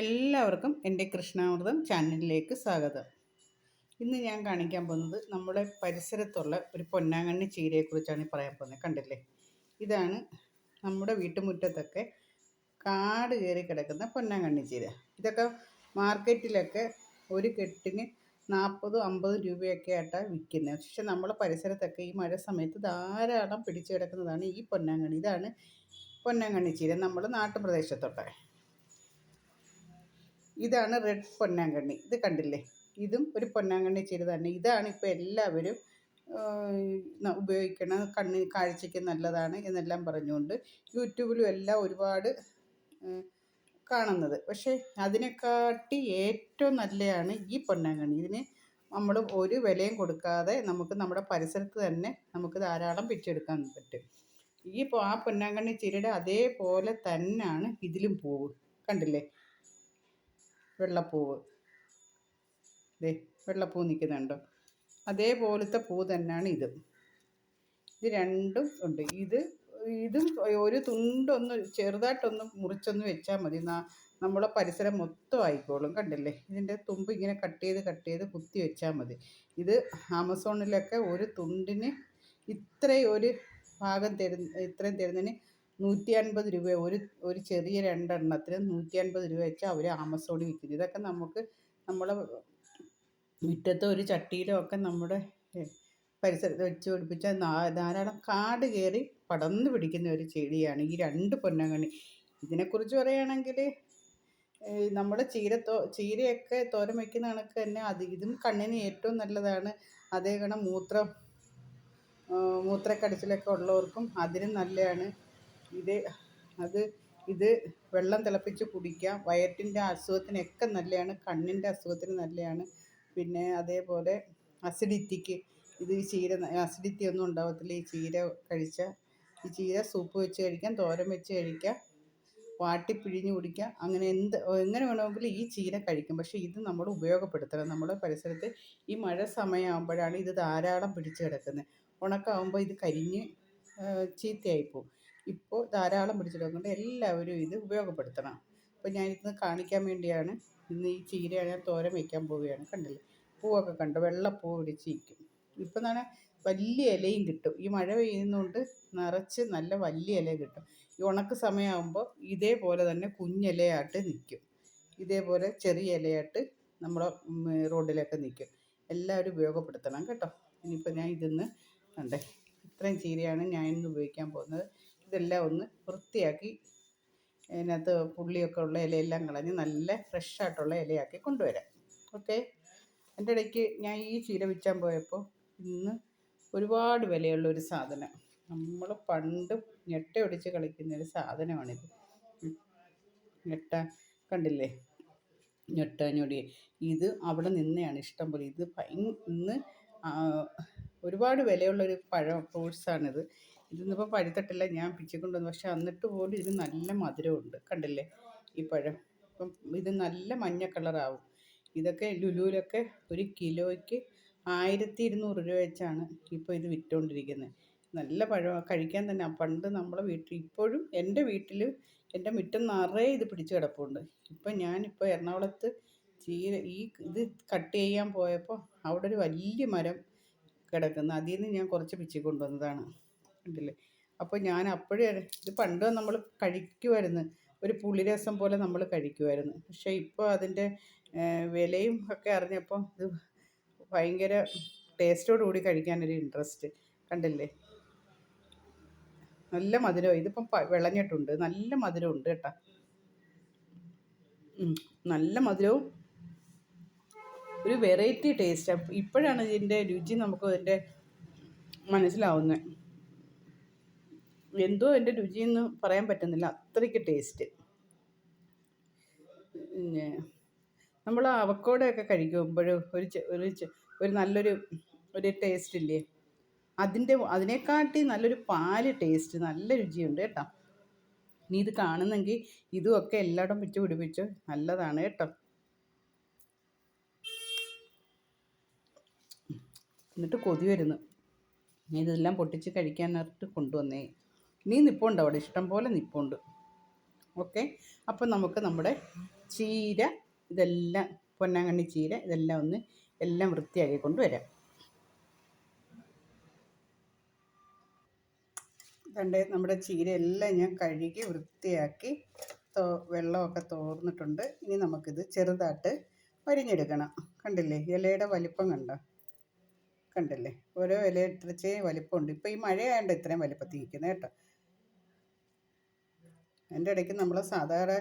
എല്ലാവർക്കും എന്റെ കൃഷ്ണാമൃതം ചാനലിലേക്ക് സ്വാഗതം. ഇന്ന് ഞാൻ കാണിക്കാൻ പോകുന്നത് നമ്മുടെ പരിസരത്തുള്ള ഒരു പൊന്നാങ്കണ്ണി ചീരയെക്കുറിച്ചാണ് പറയാൻ പോകുന്നത്. കണ്ടില്ലേ? ഇതാണ് നമ്മുടെ വീട്ടുമുറ്റത്തൊക്കെ കാട് കയറി കിടക്കുന്ന പൊന്നാങ്കണ്ണി ചീര. ഇതൊക്കെ മാർക്കറ്റിലൊക്കെ ഒരു കെട്ടിന് നാൽപ്പതും അമ്പതും രൂപയൊക്കെ ആയിട്ടാണ് വിൽക്കുന്നത് പക്ഷെ നമ്മുടെ പരിസരത്തൊക്കെ ഈ മഴ സമയത്ത് ധാരാളം പിടിച്ചു കിടക്കുന്നതാണ് ഈ പൊന്നാങ്കണ്ണി. ഇതാണ് പൊന്നാങ്കണ്ണി ചീര നമ്മുടെ നാട്ടുപ്രദേശത്തൊക്കെ ഇതാണ് റെഡ് പൊന്നാങ്കണ്ണി. ഇത് കണ്ടില്ലേ? ഇതും ഒരു പൊന്നാങ്കണ്ണി ചീര തന്നെ. ഇതാണ് ഇപ്പോൾ എല്ലാവരും ഉപയോഗിക്കണം കണ്ണി കാഴ്ചയ്ക്ക് നല്ലതാണ് എന്നെല്ലാം പറഞ്ഞുകൊണ്ട് യൂട്യൂബിലും എല്ലാം ഒരുപാട് കാണുന്നത്. പക്ഷേ അതിനെക്കാട്ടി ഏറ്റവും നല്ലതാണ് ഈ പൊന്നാങ്കണ്ണി. ഇതിന് നമ്മൾ ഒരു വിലയും കൊടുക്കാതെ നമുക്ക് നമ്മുടെ പരിസരത്ത് തന്നെ നമുക്ക് ധാരാളം പിച്ചെടുക്കാൻ പറ്റും. ഈ ആ പൊന്നാങ്കണ്ണി ചീരയുടെ അതേപോലെ തന്നെയാണ് ഇതിലും പൂവ്. കണ്ടില്ലേ? വെള്ളപ്പൂവ്. ദേ വെള്ളപ്പൂ നിൽക്കുന്നുണ്ടോ അതേപോലത്തെ പൂ തന്നെയാണ് ഇത്. ഇത് രണ്ടും ഉണ്ട്. ഇത് ഇതും ഒരു തുണ്ടൊന്ന് ചെറുതായിട്ടൊന്ന് മുറിച്ചൊന്ന് വെച്ചാൽ മതി. നമ്മളെ പരിസരം മൊത്തം ആയിക്കോളും. കണ്ടില്ലേ? ഇതിന്റെ തുമ്പ് ഇങ്ങനെ കട്ട് ചെയ്ത് കട്ട് ചെയ്ത് കുത്തി വെച്ചാൽ മതി. ഇത് ആമസോണിലൊക്കെ ഒരു തുണ്ടിന് ഇത്രയും ഒരു ഭാഗം തരുന്ന ഇത്രയും തരുന്നതിന് നൂറ്റി അൻപത് രൂപ ഒരു ഒരു ചെറിയ രണ്ടെണ്ണത്തിന് നൂറ്റി അൻപത് രൂപ വെച്ചാൽ അവർ ആമസോണിൽ വിൽക്കുന്നു ഇതൊക്കെ നമുക്ക് നമ്മളെ മുറ്റത്തോ ഒരു ചട്ടിയിലോ ഒക്കെ നമ്മുടെ പരിസരത്ത് വെച്ച് പിടിപ്പിച്ചാൽ ധാരാളം കാട് കയറി പടർന്നു പിടിക്കുന്ന ഒരു ചെടിയാണ് ഈ രണ്ട് പൊന്നങ്ങണി. ഇതിനെക്കുറിച്ച് പറയുകയാണെങ്കിൽ നമ്മുടെ ചീര തോ ചീരയൊക്കെ തോരൻ വയ്ക്കുന്ന കണക്ക് തന്നെ അത് ഇതും കണ്ണിന് ഏറ്റവും നല്ലതാണ്. അതേ കണം മൂത്രം മൂത്രക്കടച്ചിലൊക്കെ ഉള്ളവർക്കും അതിനും നല്ലതാണ്. ഇത് അത് ഇത് വെള്ളം തിളപ്പിച്ച് കുടിക്കാം. വയറ്റിന്റെ അസുഖത്തിനൊക്കെ നല്ലതാണ്. കണ്ണിന്റെ അസുഖത്തിന് നല്ലതാണ്. പിന്നെ അതേപോലെ അസിഡിറ്റിക്ക് ഇത് ഈ ചീര അസിഡിറ്റി ഒന്നും ഉണ്ടാവത്തില്ല. ഈ ചീര കഴിച്ച ഈ ചീര സൂപ്പ് വെച്ച് കഴിക്കാം തോരൻ വെച്ച് കഴിക്കാം വാട്ടി പിഴിഞ്ഞ് കുടിക്കാം. അങ്ങനെ എന്ത് എങ്ങനെ വേണമെങ്കിലും ഈ ചീര കഴിക്കും. പക്ഷേ ഇത് നമ്മൾ ഉപയോഗപ്പെടുത്തണം. നമ്മുടെ പരിസരത്ത് ഈ മഴ സമയമാകുമ്പോഴാണ് ഇത് ധാരാളം പിടിച്ച് കിടക്കുന്നത്. ഉണക്കാവുമ്പോൾ ഇത് കരിഞ്ഞ് ചീത്തയായിപ്പോവും ഇപ്പോൾ ധാരാളം പിടിച്ചെടുക്കുന്നുണ്ട് എല്ലാവരും ഇത് ഉപയോഗപ്പെടുത്തണം. അപ്പോൾ ഞാനിന്ന് കാണിക്കാൻ വേണ്ടിയാണ് ഇന്ന് ഈ ചീര ഞാൻ തോരൻ വയ്ക്കാൻ പോവുകയാണ്. കണ്ടില്ലേ? പൂവൊക്കെ കണ്ടു. വെള്ളപ്പൂ പിടിച്ചിരിക്കും. ഇപ്പം തന്നെ വലിയ ഇലയും കിട്ടും. ഈ മഴ പെയ്യുന്നതുകൊണ്ട് നിറച്ച് നല്ല വലിയ ഇല കിട്ടും. ഈ ഉണക്ക് സമയമാകുമ്പോൾ ഇതേപോലെ തന്നെ കുഞ്ഞിലയായിട്ട് നിൽക്കും. ഇതേപോലെ ചെറിയ ഇലയായിട്ട് നമ്മുടെ റോഡിലൊക്കെ നിൽക്കും. എല്ലാവരും ഉപയോഗപ്പെടുത്തണം കേട്ടോ. ഇനിയിപ്പോൾ ഞാൻ ഇതിന്ന് കണ്ടേ. ഇത്രയും ചീരയാണ് ഞാൻ ഇന്ന് ഉപയോഗിക്കാൻ പോകുന്നത്. ഇതെല്ലാം ഒന്ന് വൃത്തിയാക്കി അതിനകത്ത് പുള്ളിയൊക്കെ ഉള്ള ഇലയെല്ലാം കളഞ്ഞ് നല്ല ഫ്രഷ് ആയിട്ടുള്ള ഇലയാക്കി കൊണ്ടുവരാം. ഓക്കെ? എന്റെ ഇടയ്ക്ക് ഞാൻ ഈ ചീര വിൽക്കാൻ പോയപ്പോൾ ഇന്ന് ഒരുപാട് വിലയുള്ള ഒരു സാധനം. നമ്മൾ പണ്ട് ഞെട്ട ഒടിച്ച് കളിക്കുന്ന ഒരു സാധനമാണിത്. ഞെട്ട കണ്ടില്ലേ? ഞെട്ട ഞൊടി. ഇത് അവിടെ നിന്നെയാണ് ഇഷ്ടം പോലെ. ഇത് ഭയ ഇന്ന് ഒരുപാട് വിലയുള്ളൊരു പഴം ഫ്രൂട്ട്സാണിത്. ഇതിന്നിപ്പോൾ പഴുത്തിട്ടില്ല. ഞാൻ പിച്ചിക്കൊണ്ടുവന്നു പക്ഷെ എന്നിട്ട് പോലും ഇത് നല്ല മധുരമുണ്ട്. കണ്ടില്ലേ? ഈ പഴം. അപ്പം ഇത് നല്ല മഞ്ഞ കളറാവും. ഇതൊക്കെ ലുലുവിലൊക്കെ ഒരു കിലോയ്ക്ക് ആയിരത്തി ഇരുന്നൂറ് രൂപ വെച്ചാണ് ഇപ്പോൾ ഇത് വിറ്റുകൊണ്ടിരിക്കുന്നത് നല്ല പഴം. കഴിക്കാൻ തന്നെ. പണ്ട് നമ്മളെ വീട്ടിൽ ഇപ്പോഴും എന്റെ വീട്ടിൽ എന്റെ മുറ്റം നിറയെ ഇത് പിടിച്ച് കിടപ്പുണ്ട്. ഇപ്പം ഞാനിപ്പോൾ എറണാകുളത്ത് ചീര ഈ ഇത് കട്ട് ചെയ്യാൻ പോയപ്പോൾ അവിടെ ഒരു വലിയ മരം കിടക്കുന്നു. അതിൽ നിന്ന് ഞാൻ കുറച്ച് പിച്ചി കൊണ്ടുവന്നതാണ്. ഉണ്ടല്ലേ അപ്പോൾ ഞാൻ അപ്പോഴേ ഇത് പണ്ട് നമ്മൾ കഴിക്കുമായിരുന്നു ഒരു പുളിരസം പോലെ നമ്മൾ കഴിക്കുമായിരുന്നു പക്ഷേ ഇപ്പോൾ അതിന്റെ വിലയും ഒക്കെ അറിഞ്ഞപ്പോൾ ഇത് ഭയങ്കര ടേസ്റ്റോട് കൂടി കഴിക്കാനൊരു ഇൻട്രസ്റ്റ് കണ്ടില്ലേ? നല്ല മധുരം ഇതിപ്പം വിളഞ്ഞിട്ടുണ്ട്. നല്ല മധുരമുണ്ട് കേട്ടോ. നല്ല മധുരവും ഒരു വെറൈറ്റി ടേസ്റ്റ് ഇപ്പോഴാണ് ഇതിന്റെ രുചി നമുക്ക് ഇതിന്റെ മനസ്സിലാവുന്നത് എന്തോ എന്റെ രുചിയെന്ന് പറയാൻ പറ്റുന്നില്ല. അത്രയ്ക്ക് ടേസ്റ്റ് പിന്നെ നമ്മൾ അവക്കോടൊക്കെ കഴിക്കുമ്പോൾ ഒരു ഒരു ഒരു നല്ലൊരു ഒരു ടേസ്റ്റ് ഇല്ലേ? അതിന്റെ അതിനെക്കാട്ടി നല്ലൊരു പാൽ ടേസ്റ്റ് നല്ല രുചിയുണ്ട് കേട്ടോ. ഇനി ഇത് കാണുന്നെങ്കിൽ ഇതുമൊക്കെ എല്ലായിടം പിടിച്ച് പിടിപ്പിച്ച് നല്ലതാണ് കേട്ടോ. എന്നിട്ട് കൊതി വരുന്നു. ഇതെല്ലാം പൊട്ടിച്ച് കഴിക്കാനായിട്ട് കൊണ്ടുവന്നേ. നീ നിപ്പുണ്ട് അവിടെ. ഇഷ്ടം പോലെ നിപ്പുണ്ട്. ഓക്കെ? അപ്പം നമുക്ക് നമ്മുടെ ചീര ഇതെല്ലാം പൊന്നാങ്കണ്ണി ചീര ഇതെല്ലാം ഒന്ന് എല്ലാം വൃത്തിയാക്കി കൊണ്ടുവരാം കണ്ടേ നമ്മുടെ ചീര എല്ലാം ഞാൻ കഴുകി വൃത്തിയാക്കി തോ വെള്ളമൊക്കെ തോർന്നിട്ടുണ്ട്. ഇനി നമുക്കിത് ചെറുതായിട്ട് വരിഞ്ഞെടുക്കണം കണ്ടില്ലേ? ഇലയുടെ വലിപ്പം കണ്ടോ? കണ്ടില്ലേ? ഓരോ ഇല ഇത്രച്ചേ വലിപ്പമുണ്ട്. ഇപ്പോൾ ഈ മഴയായതുകൊണ്ട് ഇത്രയും വലിപ്പത്തിൽ നിൽക്കുന്നത് കേട്ടോ. അതിന്റെ ഇടയ്ക്ക് നമ്മൾ സാധാരണ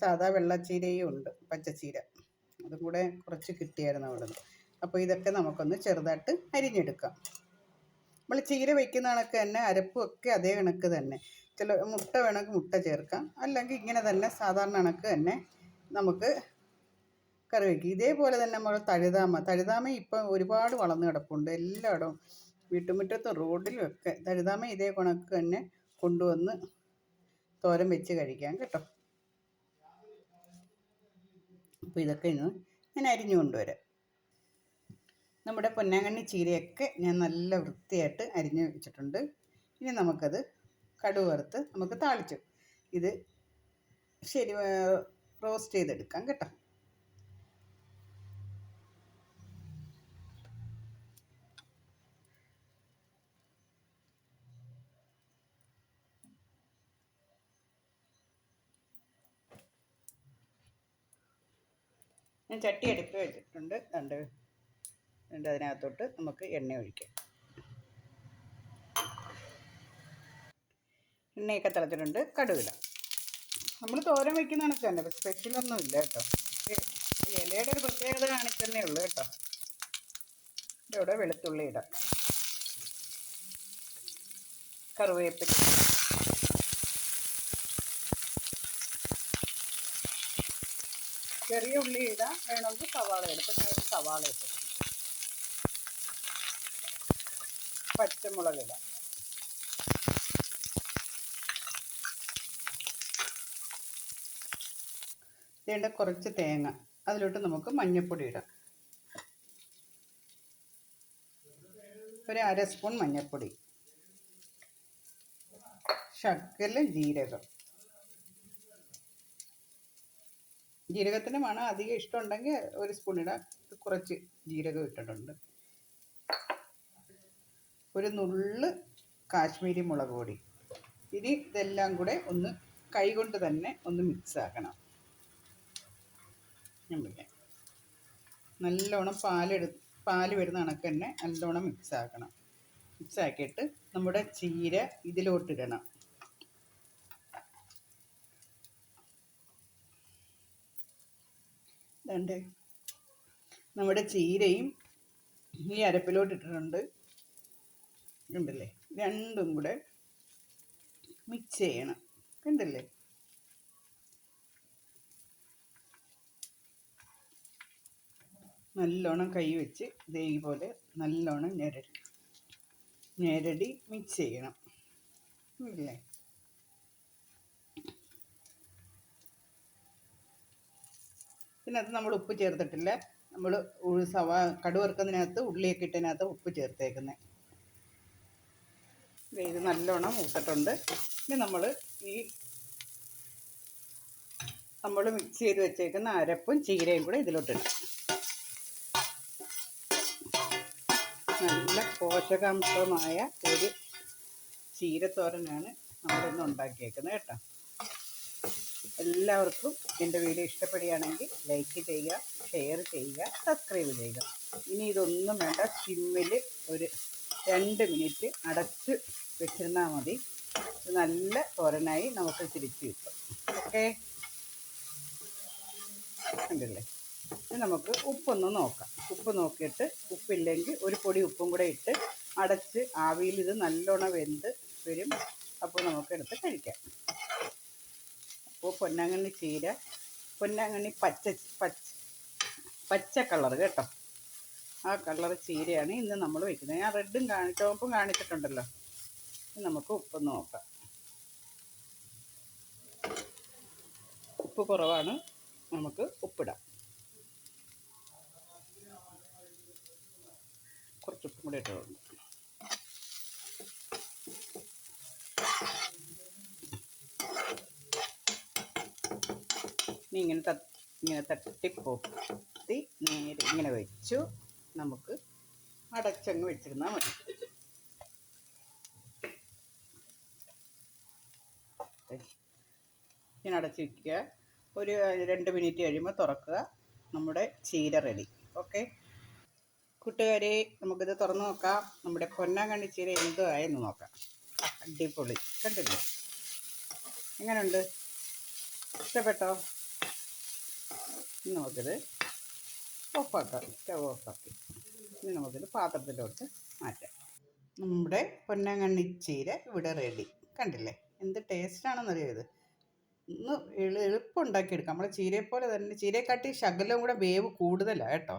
സാധാ വെള്ളച്ചീരയും ഉണ്ട് പച്ചച്ചീര. അതും കൂടെ കുറച്ച് കിട്ടിയായിരുന്നു അവിടെ നിന്ന് അപ്പോൾ ഇതൊക്കെ നമുക്കൊന്ന് ചെറുതായിട്ട് അരിഞ്ഞെടുക്കാം. നമ്മൾ ചീര വയ്ക്കുന്ന കണക്ക് തന്നെ അരപ്പും ഒക്കെ അതേ കണക്ക് തന്നെ. ചില മുട്ട വേണമെങ്കിൽ മുട്ട ചേർക്കാം. അല്ലെങ്കിൽ ഇങ്ങനെ തന്നെ സാധാരണ കണക്ക് തന്നെ നമുക്ക് കറി വയ്ക്കും. ഇതേപോലെ തന്നെ നമ്മൾ തഴുതാമ തഴുതാമ ഇപ്പം ഒരുപാട് വളർന്നു കിടപ്പുണ്ട്. എല്ലായിടവും വീട്ടുമുറ്റത്തും റോഡിലും ഒക്കെ തഴുതാമ ഇതേ കണക്ക് തന്നെ കൊണ്ടുവന്ന് തോരൻ വെച്ച് കഴിക്കാം കേട്ടോ. അപ്പോൾ ഇതൊക്കെ ഇന്ന് ഞാൻ അരിഞ്ഞു കൊണ്ടുവരാം. നമ്മുടെ പൊന്നാങ്കണ്ണി ചീരയൊക്കെ ഞാൻ നല്ല വൃത്തിയായിട്ട് അരിഞ്ഞു വെച്ചിട്ടുണ്ട്. ഇനി നമുക്കത് കടുക് വറുത്ത് നമുക്ക് താളിച്ചു. ഇത് ശരി റോസ്റ്റ് ചെയ്തെടുക്കാം കേട്ടോ. ഞാൻ ചട്ടി അടുപ്പ് വെച്ചിട്ടുണ്ട്. രണ്ട് രണ്ട് അതിനകത്തോട്ട് നമുക്ക് എണ്ണ ഒഴിക്കാം. എണ്ണയൊക്കെ തിളച്ചിട്ടുണ്ട്. കടുകിടാം. നമ്മൾ തോരൻ വയ്ക്കുന്ന കണക്ക് തന്നെ സ്പെഷ്യലൊന്നും ഇല്ല കേട്ടോ. ഇലയുടെ ഒരു പ്രത്യേകത കാണിച്ചതന്നേ ഉള്ളൂ കേട്ടോ. ഇവിടെ വെളുത്തുള്ളി ഇടാം. ചെറിയ ഉള്ളി ഇടാം വേണമെങ്കിൽ സവാള ഇടാം. ഞാൻ സവാള ഇട്ടിട്ടുണ്ട്. പച്ചമുളക് ഇടാം. വേണ്ട കുറച്ച് തേങ്ങ. അതിലോട്ട് നമുക്ക് മഞ്ഞൾപ്പൊടി ഇടാം. ഒരു അര സ്പൂൺ മഞ്ഞൾപ്പൊടി. ശക്കല ജീരകം. ജീരകത്തിന്റെ മണം അധികം ഇഷ്ടമുണ്ടെങ്കിൽ ഒരു സ്പൂൺ ഇടാം കുറച്ച് ജീരകം ഇട്ടിട്ടുണ്ട്. ഒരു നുള്ള് കാശ്മീരി മുളക് പൊടി. ഇനി ഇതെല്ലാം കൂടെ ഒന്ന് കൈകൊണ്ട് തന്നെ ഒന്ന് മിക്സ് ആക്കണം. നല്ലോണം പാലെടു പാൽ വരുന്ന കണക്ക് തന്നെ നല്ലോണം മിക്സ് ആക്കണം. മിക്സ് ആക്കിയിട്ട് നമ്മുടെ ചീര ഇതിലോട്ടിടണം. രണ്ട് നമ്മുടെ ചീരയും ഈ അരപ്പിലോട്ട് ഇട്ടിട്ടുണ്ട്. ഉണ്ടല്ലേ രണ്ടും കൂടെ മിക്സ് ചെയ്യണം. കണ്ടില്ലേ? നല്ലോണം കൈ വെച്ച് ഇതേപോലെ നല്ലോണം ഞെരടി. ഞെരടി മിക്സ് ചെയ്യണം. ഇല്ലേ അത് നമ്മൾ ഉപ്പ് ചേർത്തിട്ടില്ല? നമ്മൾ സവാ കടുവറുക്കുന്നതിനകത്ത് ഉള്ളിയൊക്കെ ഇട്ടതിനകത്ത് ഉപ്പ് ചേർത്തേക്കുന്നത് ഇത് നല്ലോണം മൂത്തിട്ടുണ്ട്. ഇനി നമ്മൾ ഈ നമ്മൾ മിക്സ് ചെയ്ത് വെച്ചേക്കുന്ന അരപ്പും ചീരയും കൂടെ ഇതിലോട്ടിട്ടു നല്ല പോഷകാംശമായ ഒരു ചീരത്തോരനാണ് നമ്മളിന്ന് ഉണ്ടാക്കിയേക്കുന്നത് കേട്ടോ. എല്ലാവർക്കും എന്റെ വീഡിയോ ഇഷ്ടപ്പെടുകയാണെങ്കിൽ ലൈക്ക് ചെയ്യുക ഷെയർ ചെയ്യുക സബ്സ്ക്രൈബ് ചെയ്യുക. ഇനി ഇതൊന്നും വേണ്ട സിമ്മിൽ ഒരു രണ്ട് മിനിറ്റ് അടച്ച് വെച്ചിരുന്നാൽ മതി. നല്ല തോരനായി നമുക്ക് തിരിച്ച് കിട്ടും. ഓക്കെ? ഉണ്ടല്ലേ നമുക്ക് ഉപ്പൊന്ന് നോക്കാം. ഉപ്പ് നോക്കിയിട്ട് ഉപ്പില്ലെങ്കിൽ ഒരു പൊടി ഉപ്പും കൂടെ ഇട്ട് അടച്ച് ആവിയിൽ ഇത് നല്ലോണം വെന്ത് വരും. അപ്പോൾ നമുക്ക് എടുത്ത് കഴിക്കാം. അപ്പോൾ പൊന്നാങ്കണ്ണി ചീര പൊന്നാങ്കണ്ണി പച്ച പച്ച പച്ച കളർ കേട്ടോ. ആ കളർ ചീരയാണ് ഇന്ന് നമ്മൾ വയ്ക്കുന്നത് ഞാൻ റെഡും കാണി ചുവപ്പും കാണിച്ചിട്ടുണ്ടല്ലോ. നമുക്ക് ഉപ്പ് നോക്കാം. ഉപ്പ് കുറവാണ്. നമുക്ക് ഉപ്പിടാം. കുറച്ച് ഉപ്പും കൂടി ഇട്ടുണ്ട് ഇനി ഇങ്ങനെ ഇങ്ങനെ തട്ടിപ്പൊത്തി നേരെ ഇങ്ങനെ വെച്ചു. നമുക്ക് അടച്ചങ്ങ് വെച്ചിരുന്നാൽ മതി. ഇങ്ങനെ അടച്ച് വയ്ക്കുക ഒരു രണ്ട് മിനിറ്റ് കഴിയുമ്പോൾ തുറക്കുക. നമ്മുടെ ചീര റെഡി ഓക്കെ കൂട്ടുകാരെ നമുക്കിത് തുറന്ന് നോക്കാം. നമ്മുടെ പൊന്നാങ്കണ്ണി ചീര എന്തോ ആയെന്ന് നോക്കാം. അടിപൊളി. കണ്ടില്ലേ? എങ്ങനെയുണ്ട് ഇഷ്ടപ്പെട്ടോ? ഇനി നമുക്കിത് ഓഫാക്കാം സ്റ്റവ് ഓഫാക്കി. ഇനി നമുക്കിത് പാത്രത്തിലോട്ട് മാറ്റാം. നമ്മുടെ പൊന്നാങ്കണ്ണി ചീര ഇവിടെ റെഡി കണ്ടില്ലേ? എന്ത് ടേസ്റ്റാണെന്നറിയോ ഇത്? ഒന്ന് എളു എളുപ്പം ഉണ്ടാക്കിയെടുക്കാം നമ്മളെ ചീരയെ പോലെ തന്നെ ചീരയെക്കാട്ടി ശകലവും കൂടെ വേവ് കൂടുതലാണ് കേട്ടോ.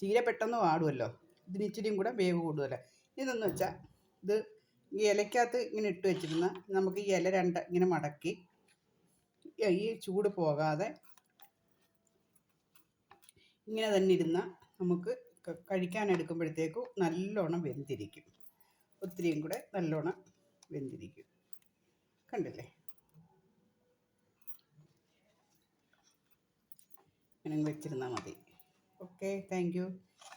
ചീര പെട്ടെന്ന് വാടുമല്ലോ ഇതിന് ഇച്ചിരിയും കൂടെ വേവ് കൂടുതലാണ് ഇതെന്ന് വെച്ചാൽ ഇത് ഈ ഇലക്കകത്ത് ഇങ്ങനെ ഇട്ട് വെച്ചിരുന്ന നമുക്ക് ഈ ഇല രണ്ട് ഇങ്ങനെ മടക്കി ഈ ചൂട് പോകാതെ ഇങ്ങനെ തന്നെ ഇരുന്ന നമുക്ക് കഴിക്കാൻ എടുക്കുമ്പോഴത്തേക്കും നല്ലോണം വെന്തിരിക്കും. ഒത്തിരിയും കൂടെ നല്ലോണം വെന്തിരിക്കും. കണ്ടില്ലേ? ഇങ്ങനെ വെച്ചിരുന്നാൽ മതി. Okay thank you.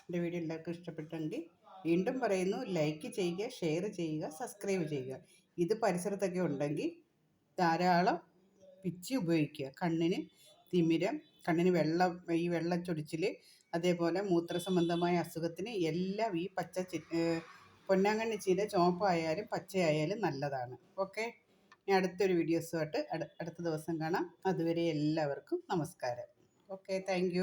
എന്റെ വീഡിയോ എല്ലാവർക്കും ഇഷ്ടപ്പെട്ടെങ്കിൽ വീണ്ടും പറയുന്നു ലൈക്ക് ചെയ്യുക ഷെയർ ചെയ്യുക സബ്സ്ക്രൈബ് ചെയ്യുക. ഇത് പരിസരത്തൊക്കെ ഉണ്ടെങ്കിൽ ധാരാളം പിച്ചി ഉപയോഗിക്കുക. കണ്ണിന് തിമിരം കണ്ണിന് വെള്ളം ഈ വെള്ളച്ചൊടിച്ചിൽ അതേപോലെ മൂത്രസംബന്ധമായ അസുഖത്തിന് എല്ലാം ഈ പച്ച ചി പൊന്നാങ്കണ്ണി ചീര ചുവപ്പായാലും പച്ചയായാലും നല്ലതാണ്. ഓക്കെ? ഇനി അടുത്തൊരു വീഡിയോസുമായിട്ട് അടുത്ത ദിവസം കാണാം. അതുവരെ എല്ലാവർക്കും നമസ്കാരം. Okay thank